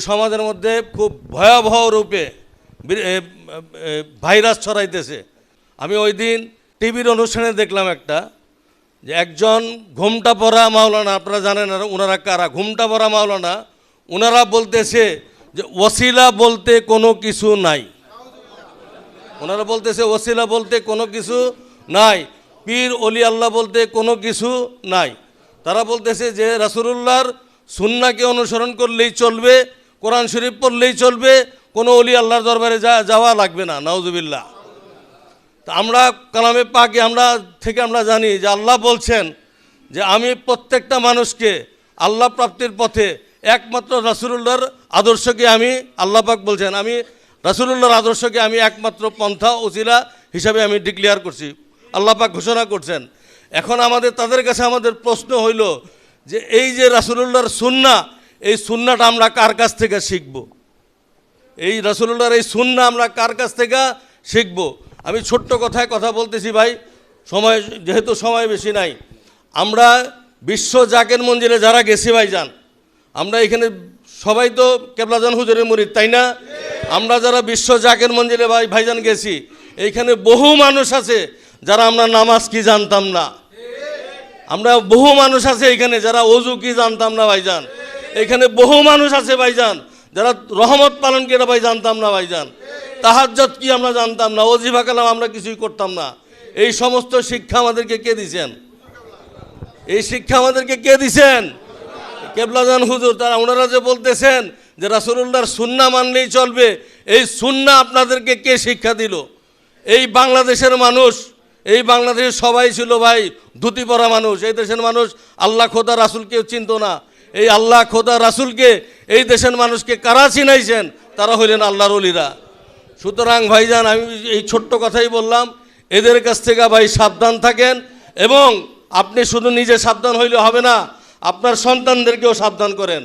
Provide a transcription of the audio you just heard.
সমাজের মধ্যে খুব ভয়াবহ রূপে ভাইরাস ছড়াইতেছে। আমি ওই দিন টিভির অনুষ্ঠানে দেখলাম একটা, যে একজন ঘুমটা পড়া মাওলানা, আপনারা জানেন না ওনারা কারা? ঘুমটা পড়া মাওলানা ওনারা বলতেছে যে ওসিলা বলতে কোনো কিছু নাই। ওনারা বলতেছে ওসিলা বলতে কোনো কিছু নাই, পীর অলি আল্লাহ বলতে কোনো কিছু নাই। তারা বলতেছে যে রাসুলুল্লাহর সুন্নাকে অনুসরণ করলেই চলবে কোরআন শরীফ পড়লেই চলবে, কোনো অলি আল্লাহর দরবারে যা, যাওয়া লাগবে না, নাউজুবিল্লাহ। তা আমরা কালামে পাকে আমরা থেকে আমরা জানি যে আল্লাহ বলছেন যে আমি প্রত্যেকটা মানুষকে আল্লাহ প্রাপ্তির পথে একমাত্র রাসুলুল্লাহর আদর্শকে আমি আল্লাহ পাক বলছেন। আমি রাসুলুল্লাহর আদর্শকে আমি একমাত্র পন্থা ওসিলা হিসাবে আমি ডিক্লেয়ার করছি। আল্লাহ পাক ঘোষণা করছেন। এখন আমাদের, তাদের কাছে আমাদের প্রশ্ন হইল যে এই যে রাসুলুল্লাহর সুন্না এই সুন্নাটা আমরা কার কাছ থেকে শিখব? এই রাসুল্লাহর এই সুন্না আমরা কার কাছ থেকে শিখব? আমি ছোট্ট কথায় কথা বলতেছি ভাই, সময়, যেহেতু সময় বেশি নাই। আমরা বিশ্ব জাকের মঞ্জিলে যারা গেছি ভাই যান, আমরা এখানে সবাই তো কেবলাজান হুজুরের মুরিদ, তাই না? আমরা যারা বিশ্ব জাকের মঞ্জিলে ভাই ভাইজান গেছি, এইখানে বহু মানুষ আছে যারা আমরা নামাজ কি জানতাম না। আমরা বহু মানুষ আছে এখানে যারা অজু কি জানতাম না ভাইজান এখানে বহু মানুষ আছে ভাইজান, যারা রহমত পালন করে ভাই জানতাম না ভাইজান। তাহাজ্জত কি আমরা জানতাম না অজিফা কালাম আমরা কিছুই করতাম না। এই সমস্ত শিক্ষা আমাদেরকে কে দিছেন? এই শিক্ষা আমাদেরকে কে দিছেন? কেবলাজান হুজুর, তারা ওনারা যে বলতেছেন যে রাসুলুল্লাহর সুন্না মানলেই চলবে, এই সুন্না আপনাদেরকে কে শিক্ষা দিল? এই বাংলাদেশের মানুষ, এই বাংলাদেশের সবাই ছিল ভাই ধুতি পরা মানুষ, এই দেশের মানুষ, আল্লাহ খোদা রাসুলকেও চিনত না। এই আল্লাহ, খোদা, রাসুলকে, এই দেশের মানুষকে কারা চিনাইছেন? তারা হইলেন আল্লাহর অলিরা সুতরাং ভাইজান, আমি এই ছোট্ট কথাই বললাম, এদের কাছ থেকে ভাই সাবধান থাকেন এবং আপনি শুধু নিজে সাবধান হইলে হবে না, আপনার সন্তানদেরকেও সাবধান করেন।